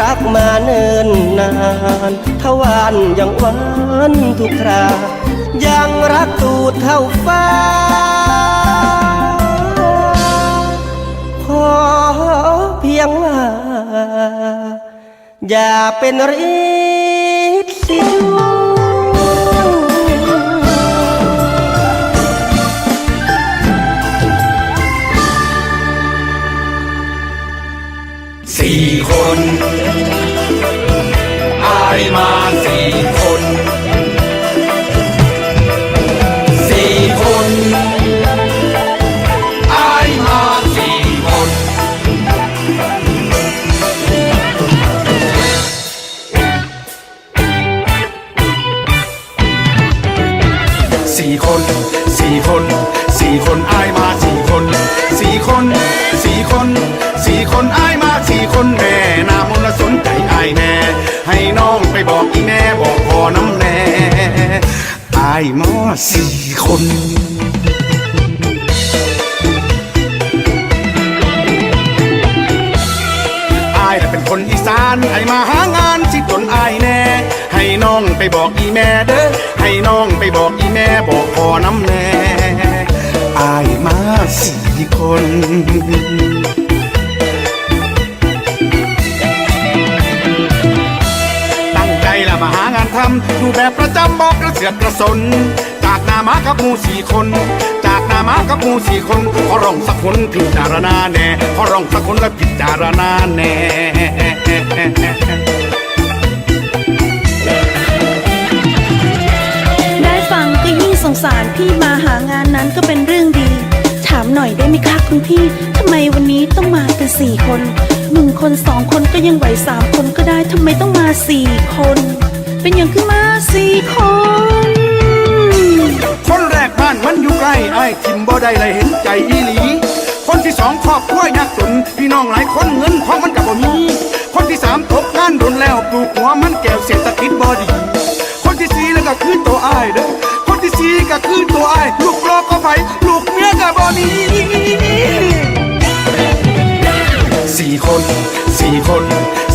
รักมาเนิ่นนานทวานยังหวานทุกครา ยังรักตูดเท่าฟ้า ขอเพียงว่า อย่าเป็นริดสิวสี่คน สี่คนสี่คนสี่คนอายมาสี่คนสี่คนสี่คนสี่คนอายมาสี่คนแม่นามนสนใจอายแน่ ให้น้องไปบอกอีแม่บอกพ่อน้ำแน่อายมาสี่คนอายน่เป็นคนอีสานไอมาหาง น้องไปบอกอีแม่เด้อให้น้องไปบอกอีแม่บอกพ่อน้ำแน่อายมาสี่คนตั้งใจละมาหางานทำดูแบบประจำบอกกระเสือกกระสน จากนามากับมูสี่คน จากนามากับมูสี่คนขอร้องสักคนพิจารณาแน่ขอร้องสักคนและพิจารณาแน่ งสารพี่มาหางานนั้นก็เป็นเรื่องดี ถามหน่อยได้ไหมคะคุณพี่ทำไมวันนี้ต้องมากันสี่คนหนึ่งคนสองคนก็ยังไหวสามคนก็ได้ทำไมต้องมาสี่คน เป็นอย่างขึ้นมาสี่คน คนแรกบ้านมันอยู่ใกล้ไอ้ทิมบ่ได้เลยเห็นใจอีหลี คนที่สองครอบครัวยากจนพี่น้องหลายคนเงินของมันกับบ่มีคนที่สามตกงานโดนแล้วปลูกหัวมันแก้วเศรษฐกิจบ่ดี คนที่สี่แล้วก็คือตัวอ้ายเด้อ คนที่สี่ก็คือตัวไอ้ลูกรอก็ไผลูกเมียก็บ่มีสี่คนสี่คน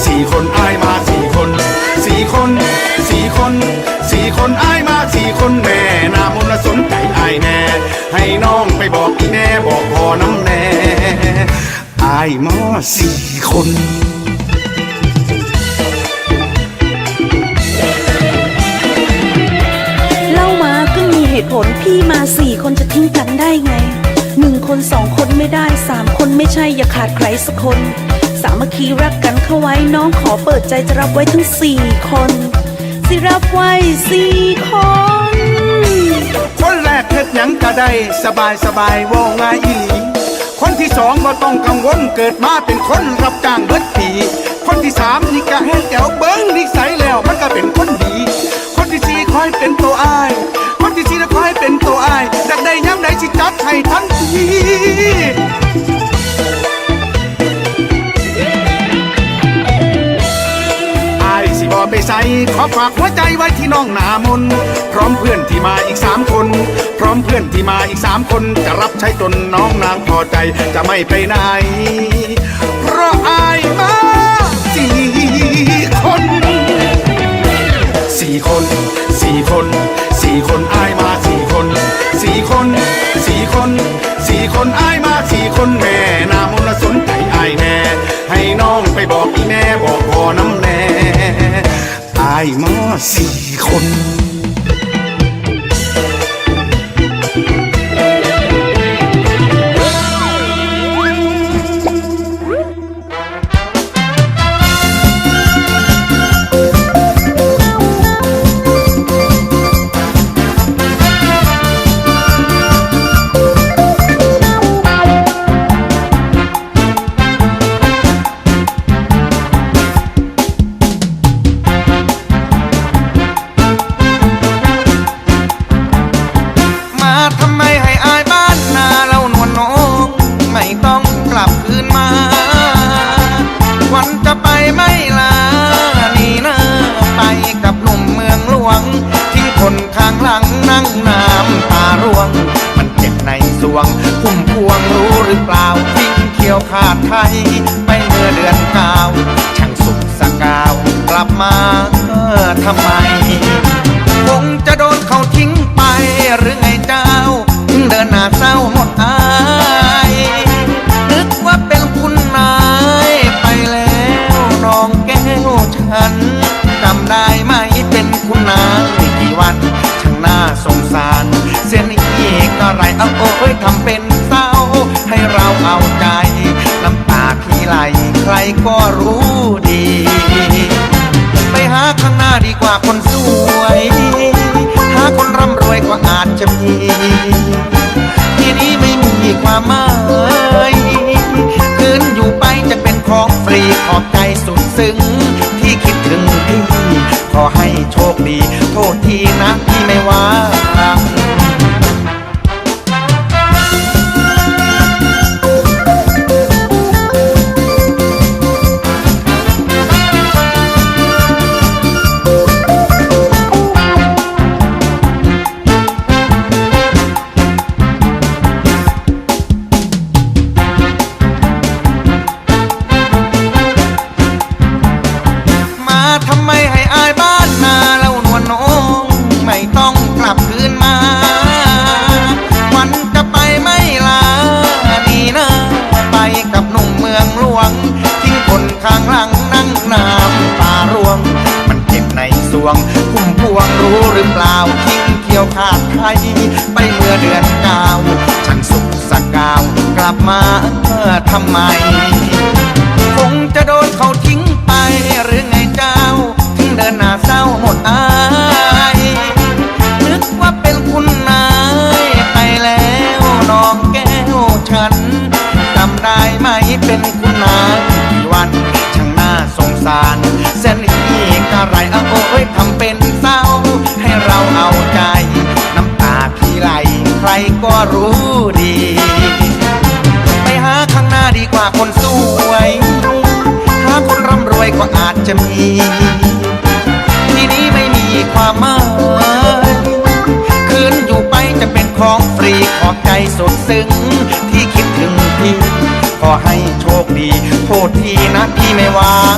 สี่คนอ้ายมาสี่คนสี่คนสี่คนสี่คนอ้ายมาสี่คนแม่นามนสนใจอ้แน่ ให้น้องไปบอกอีแม่บอกพ่อน้ำแน่อ้ายมาสี่คน ผลพี่มาสี่คนจะทิ้งกันได้ไงหนึ่งคนสองคนไม่ได้สามคนไม่ใช่อย่าขาดใครสักคน สามัคคีรักกันเข้าไว้น้องขอเปิดใจจะรับไว้ทั้งสี่คนสิรับไว้สี่คน คนแรกเฮ็ดหยังก็ได้สบายสบายว่าง่ายอีหลีคนที่สองบ่ต้องกังวลเกิดมาเป็นคนรับจ้างเบิดปี คนที่สามนี่ก็แห้งแก้วเบิ้งนิสัยแล้วมันก็เป็นคนดี สิจัดให้ทันทีอายสิบอไปใส่ขอฝากหัวใจไว้ที่น้องหนามน พร้อมเพื่อนที่มาอีกสามคน พร้อมเพื่อนที่มาอีกสามคน จะรับใช้จนน้องนางพอใจจะไม่ไปไหน เพราะอายมาสี่คนสี่คนสี่คนสี่คนอายมาสี่คนสี่คน คนสี่คนอายมาสี่คนแม่นามนสนใจอายแน่ให้น้องไปบอกอีแม่บอกพ่อน้ำแน่อายมาสี่คน ไปเมื่อเดือนเก้าช่างสุขสักมาเออทำไม คงจะโดนเขาทิ้งไปหรือไงเจ้า เดินหน้าเศร้าหมดอายนึกว่าเป็นคุณนายไปแล้วน้องแก้วฉันจำได้ไหมเป็นคุณนายกี่วันช่างน่าสงสาร เสียนี่ก็ไรเอาโอ้ยทำเป็น รก็รู้ดี ไปหาข้างหน้าดีกว่าคนสวย หาคนร่ำรวยก็อาจจะมี ทีนี้ไม่มีความหมายคืนอยู่ไปจะเป็นของฟรีขอบใจสุด ไปเมื่อเดือนเก้าฉันสุขสกาวกลับมาเพื่อทำไม คงจะโดนเขาทิ้งไปหรือไงเจ้า ถึงเดินหน้าเศร้าหมดอายนึกว่าเป็นคุณนายไปแล้วน้องแก้วฉันจำได้ไหมเป็นคุณนายกี่วันช่างน่าสงสารเส้นนี้กะไรอาโอ้ยทำเป็น รก็รู้ดี ไปหาข้างหน้าดีกว่าคนสวย หาคนร่ำรวยก็อาจจะมี ที่นี้ไม่มีความหมายคืนอยู่ไปจะเป็นของฟรีขอบใจสดซึ้งที่คิดถึงพี่ ขอให้โชคดี โทษทีนะพี่ไม่วาง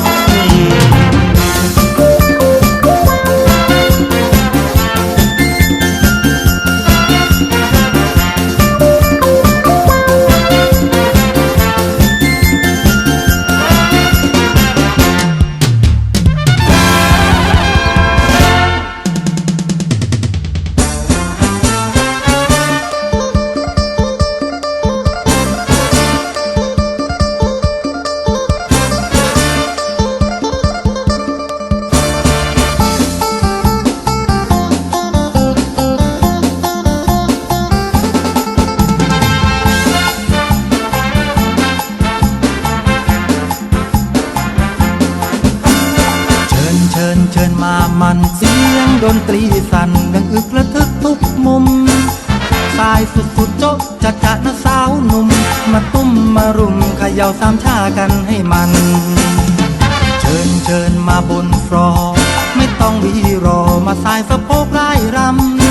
เชิญมามันเสียงดนตรีสั่นดังอึกระทึกทุกมุม สายสุดสุดๆโจ๊ะจัดจัดนะสาวหนุ่ม มาตุ้มมารุมเขย่าสามชากันให้มัน เชิญเชิญมาบนฟลอไม่ต้องวีรอมาสายสะโพกไล่ร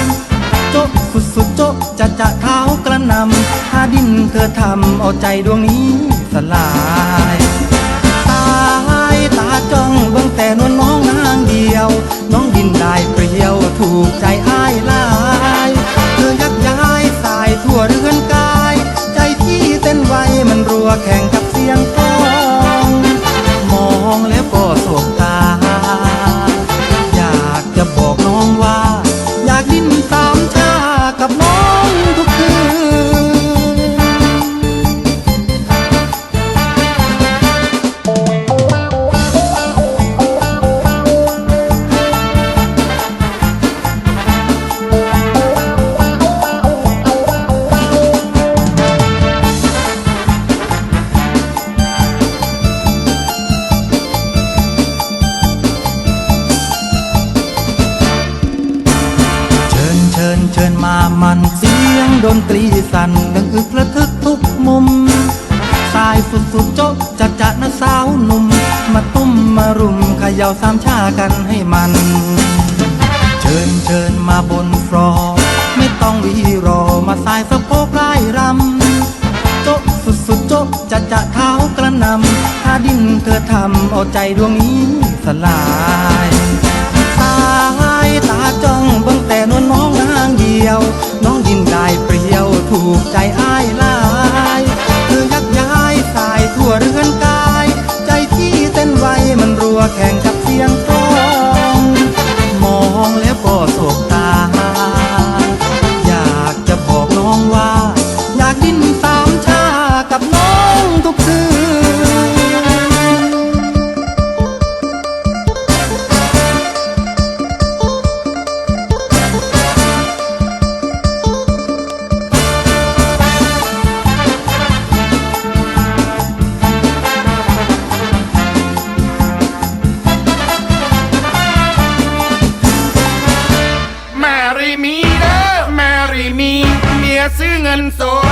ำโจ๊ะสุดสุดๆโจ๊ะจะจะเท้ากระนำหาดินเธอทำเอาใจดวงนี้สลายสายตาจ้องเบิ่งแต่นวลน้องนางเดียว น้องดินได้เปรียวถูกใจอ้ายลายเธอยักย้ายสายทั่วเรือนกาย ใจที่เต้นไวมันรัวแข่งกับ มเขย่าสามชากันให้มัน เชิญเชิญมาบนฟลอร์ไม่ต้องวีรอมาสายสะโพกไล่รำโจ๊ะสุดสุดโจ๊ะจะจะเท้ากระนำถ้าดินเธอทำเอาใจดวงนี้สลายสายตาจ้องเบิ่งแต่นวลน้องนางเดียว น้องยินได้เปรียวถูกใจอ้ายลายเธอยักย้ายสายทั่วเรือนกาย ใจที่เต้นไวมันรัวแข่ง ซื้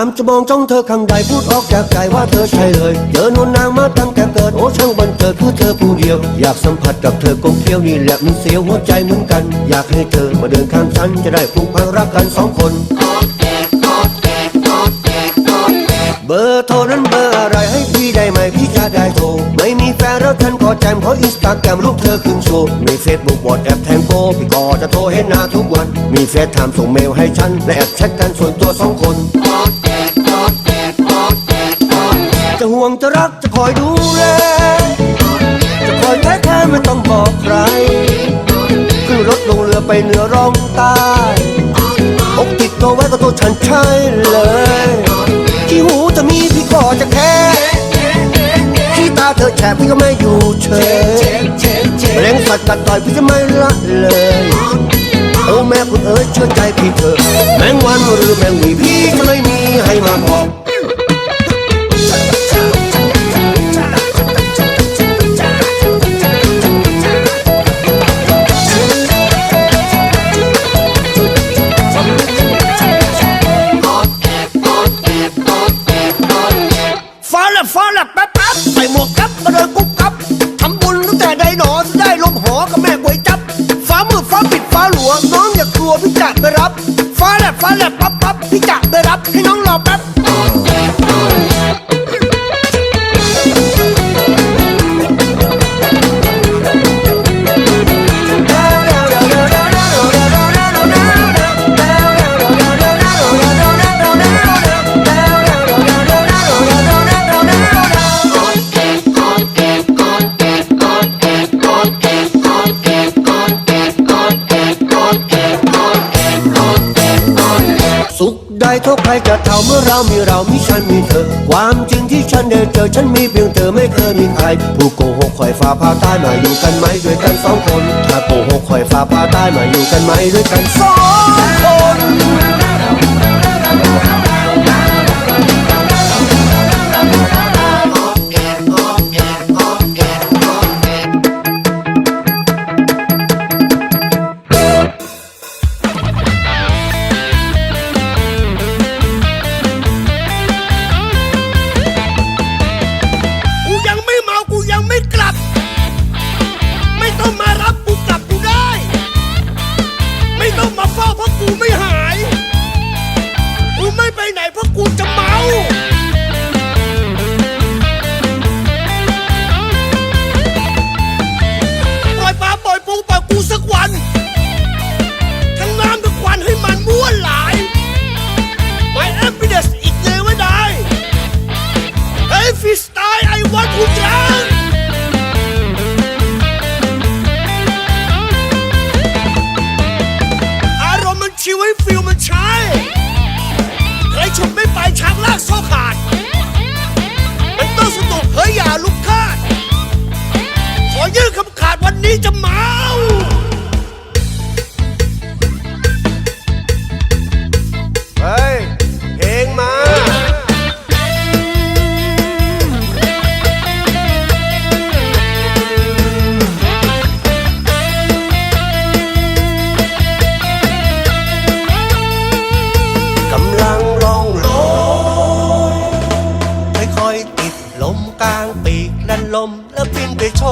ามจะมองจ้องเธอข้างใดพูดออกจากใจว่าเธอใช่เลย เจอนวลนางมาตั้งแต่เกิดโอ้ช่างบันเจิดคือเธอผู้เดียว อยากสัมผัสกับเธอกลมเกลียวนี่แหละมันเสียวหัวใจเหมือนกัน อยากให้เธอมาเดินข้างฉันจะได้ผูกพันรักกันสองคน เบอร์โทรนั้นเบอร์อะไรให้พี่ได้ไหมพี่จะได้โทรไม่มีแฟนแล้วฉันก็แจมเพราะอินสตาแกรมรูปเธอขึ้นโชว์ในเฟซบุ๊กวอทแอปแทงโกพี่ก็จะโทรเห็นหน้าทุกวัน มีเฟซไทม์ส่งเมลให้ฉันและแอดแชทกันส่วนตัวสองคน จะห่วงจะรักจะคอยดูแล จะคอยแท้แท้ไม่ต้องบอกใคร ขึ้นรถลงเรือไปเหนือร่องใต้อกติดตัวไว้ก็ตัวฉันใช่เลย ที่หูจะมีพี่ก็จะแค่ที่ตาเธอแฉะพี่ก็ไม่อยู่เฉยแรงสัตว์กัดต่อยพี่จะไม่ละเลยโอ้แม่คุณเอ๋ยเชื่อใจพี่เถอะแมงวันหรือแมงวีพี่จะไม่มีให้มาบอก โท่าใครจะเท่าเมื่อเรามีเรามีฉันมีเธอ ความจริงที่ฉันได้เจอฉันมีเพียงเธอไม่เคยมีใคร ผู้โกหกคอยฟ้าพาใต้มาอยู่กันไหมด้วยกันสองคนถ้าโกหกคอยฟ้าพาใต้มาอยู่กันไหมด้วยกันสองคน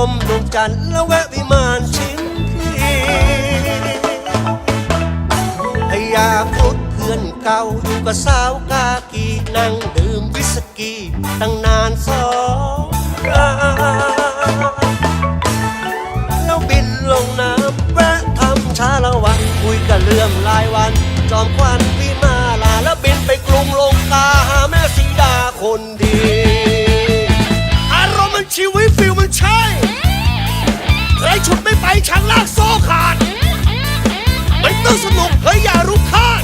มดวงจันทร์แล้วแวะวิมานชิมพีพยาครุดเพื่อนเก่าอยู่กับสาวกากีนั่งดื่มวิสกี้ตั้งนานสองแล้วบินลงน้ำแวะทำชาละวันคุยกับเรื่องรายวัน จอมควันวิมาล ใช่ใครฉุดไม่ไปช้างลากโซ่ขาด ไม่ต้องสนุกเฮ้ยอย่ารุกคาด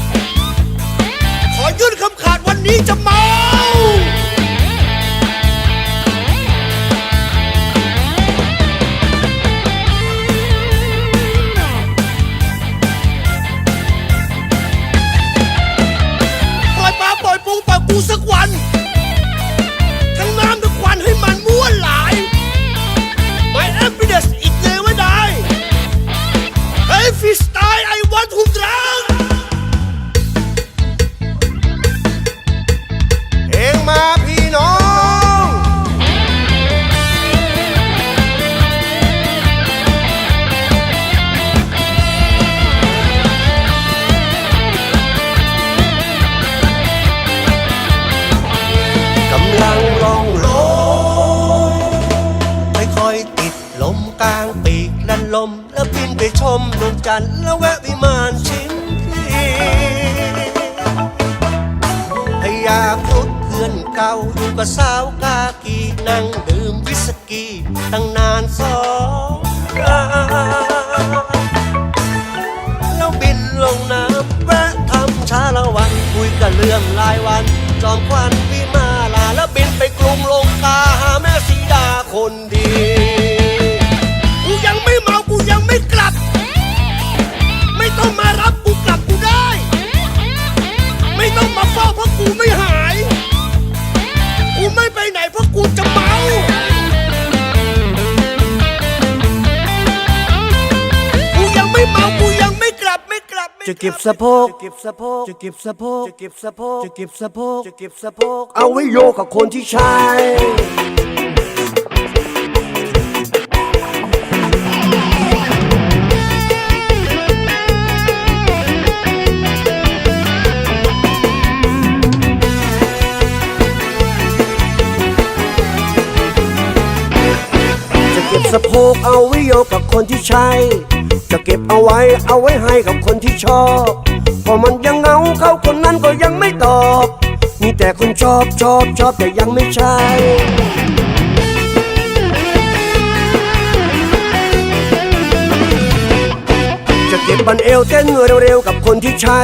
บินไปชมดวงจันทร์แล้วแวะวิมานชิมพีพยาครุดเพื่อนเก่าอยู่กับสาวกากีนั่งดื่มวิสกี้ตั้งนานสองแล้วบินลงน้ำแวะทำชาละวัน คุยกับเรื่องรายวัน จอมควันวิมาลาแล้วบินไปกรุงลงกาหาแม่สีดาคนดี จะเก็บสะโพกจะเก็บสะโพกจะเก็บสะโพกจะเก็บสะโพกจะเก็บสะโพกเอาไว้โยกกับคนที่ใช้จะเก็บสะโพกเอาไว้ กกับคนที่ใช่ จะเก็บเอาไว้เอาไว้ให้กับคนที่ชอบเพอมันยังเหงาเขาคนนั้นก็ยังไม่ตอบ มีแต่คนชอบชอบชอบแต่ยังไม่ใช่จะเก็บบันเอวเต้นเร็วๆกับคนที่ใช่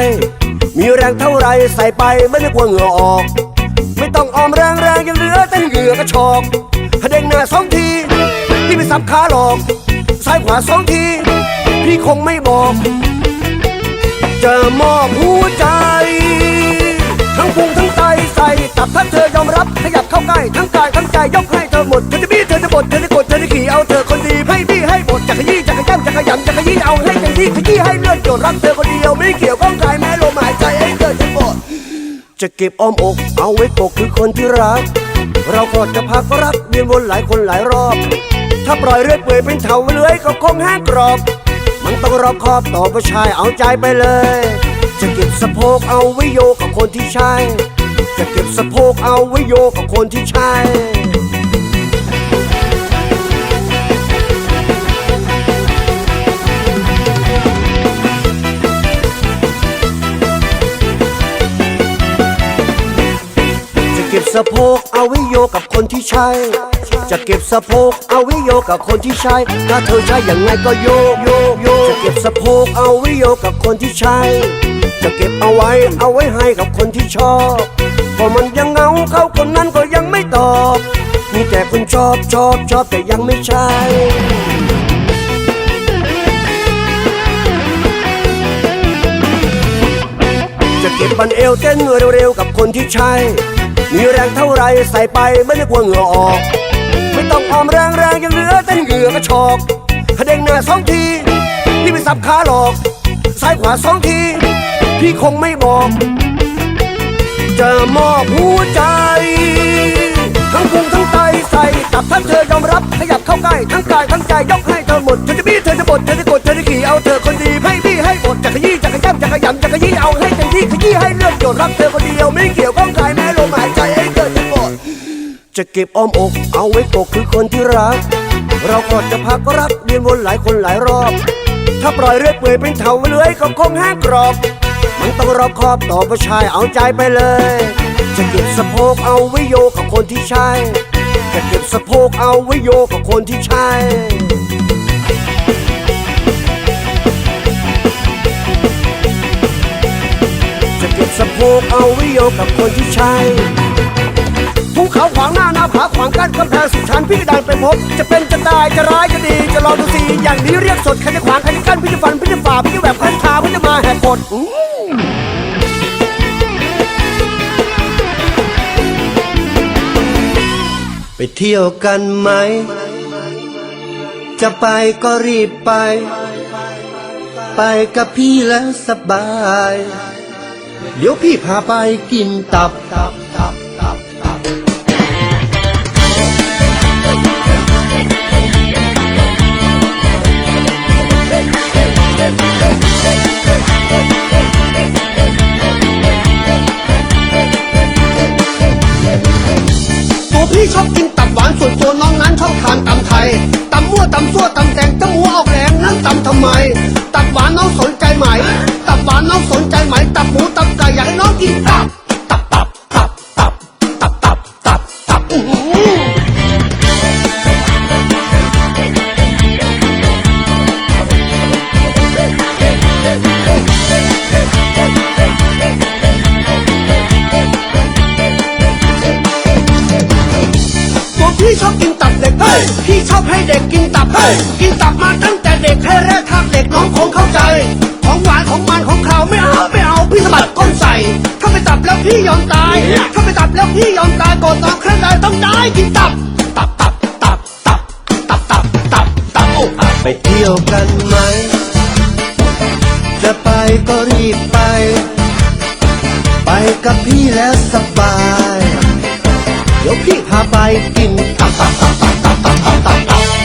มีแรงเท่าไรใส่ไปไม่ได้กลัวเหงื่อออก ไม่ต้องออมแรงแรงยังเหลือเต้นเหงื่อกระชอกถ้าเด้งหน้าสองทีพี่ไม่สับขาหรอก ซ้ายขวาสองที พี่คงไม่บอก จะมอบหัวใจ ทั้งพุงทั้งไตใส่ตับถ้าเธอยอมรับขยับเข้าใกล้ทั้งกายทั้งใจยกให้เธอหมดเธอจะบี้เธอจะบดเธอจะกดเธอจะขี่เอาเธอคนดีให้บี้ให้หมดจะขยี้จะขย้ำจะขยำจะขยี้เอาให้เต็มที่ขยี้ให้เลือดโจดรักเธอคนเดียวไม่เกี่ยวข้องใครแม้ลมหายใจให้เธอจะหมดจะเก็บอ้อมอก เอาไว้ปกคือคนที่รัก เราก็จะพักรักเวียนวนหลายคนหลายรอบ ถ้าปล่อยเรื่อยเปื่อยเป็นเถาเลื้อยก็คงแห้งกรอบ มันต้องรอบคอบต่อผู้ชายเอาใจไปเลย จะเก็บสะโพกเอาไว้โยกกับคนที่ใช่ จะเก็บสะโพกเอาไว้โยกกับคนที่ใช่จะเก็บสะโพกเอาไว้โยกกับคนที่ใช่ จะเก็บสะโพกเอาไว้โยกกับคนที่ใช่ถ้าเธอใช่อย่างไงก็โยกโยกโยกจะเก็บสะโพกเอาไว้โยกกับคนที่ใช่จะเก็บเอาไว้เอาไว้ให้กับคนที่ชอบเพอมันยังเงาเขาคนนั้นก็ยังไม่ตอบ มีแต่คนชอบชอบชอบแต่ยังไม่ใช่จะเก็บบันเอวเต้นเร็วๆกับคนที่ใช่ มีแรงเท่าไรใส่ไปไม่ได้กลัวเหงื่อออก ต้องออมแรงแรงยังเหลือเต้นเหงื่อกระชอกเด้งหน้าสองทีพี่ไม่สับขาหรอก ซ้ายขวาสองที พี่คงไม่บอก จะมอบหัวใจ ทั้งพุงทั้งไตใส่ตับถ้าเธอยอมรับขยับเข้าใกล้ทั้งกายทั้งใจยกให้เธอหมดเธอจะบี้เธอจะบดเธอจะกดเธอจะขี่เอาเธอคนดีให้บี้ให้หมดจะขยี้จะขย้ำจะขยำจะขยี้เอาให้เต็มที่ขยี้ให้เลือดโจดรักเธอคนเดียวไม่เกี่ยวข้องใครแม้ลมหายใจ จะเก็บอ้อมอก เอาไว้ปกคือคนที่รัก เราก็จะพักรักเวียนวนหลายคนหลายรอบ ถ้าปล่อยเรื่อยเปื่อยเป็นเถาเลื้อยก็คงแห้งกรอบ มันต้องรอบคอบต่อผู้ชายเอาใจไปเลย จะเก็บสะโพกเอาไว้โยกกับคนที่ใช่จะเก็บสะโพกเอาไว้โยกกับคนที่ใช่จะเก็บสะโพกเอาไว้โยกกับคนที่ใช่ เขาขวางหน้าหน้าผาขวางกั้นกำแพงสุดชันพี่ดันไปพบ จะเป็นจะตายจะร้ายจะดี จะรอดูสีอย่างนี้เรียกสดใครจะขวางใครจะกั้นพี่จะฟันพี่จะฝ่าพี่จะแบบคันชาพี่จะมาแหกกฎไปเที่ยวกันไหม จะไปก็รีบไป ไปกับพี่แล้วสบาย เดี๋ยวพี่พาไปกินตับตับตับ พี่ชอบกินตับหวานส่วนตัวน้องนั้นชอบทานตำไทยตำมั่วตำซั่วตำแตงตำหัวออกแรงนั้นตำทำไม ตับหวานน้องสนใจไหม ตับหวานน้องสนใจไหม ตับหมูตับไก่อยากให้น้องกินตับ พี่ชอบให้เด็กกินตับเฮ้ยกินตับมาตั้งแต่เด็กให้แรกทากเด็กน้องคงเข้าใจ ของหวานของมันของขาวไม่เอาไม่เอาพี่สะบัดก้นใส่ ถ้าไปตับแล้วพี่ยอมตาย ถ้าไปตับแล้วพี่ยอมตายก่อนน้องใครตายต้องได้กินตับ ตับตับตับตับตับตับตับตับโอ้ไปเที่ยวกันไหม จะไปก็รีบไป ไปกับพี่แล้วสบาย เดี๋ยวพี่พาไปกินตับตับตับตับ tam tam tam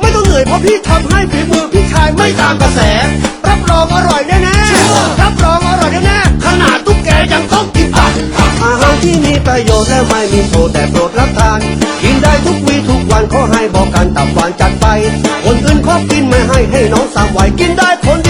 ไม่ต้องเหนื่อยเพราะพี่ทำให้ฝีมือพี่ชายไม่ตามกระแส รับรองอร่อยแน่ๆรับรองอร่อยแน่ๆขนาดตุ๊กแกยังต้องกินตับอาหารที่มีประโยชน์และไม่มีโทษแต่โปรดรับทาน กินได้ทุกวีทุกวันขอให้บอกกันตับหวานจัดไป คนอื่นขอกินไม่ให้ให้น้องสามวัยกินได้คนเดียว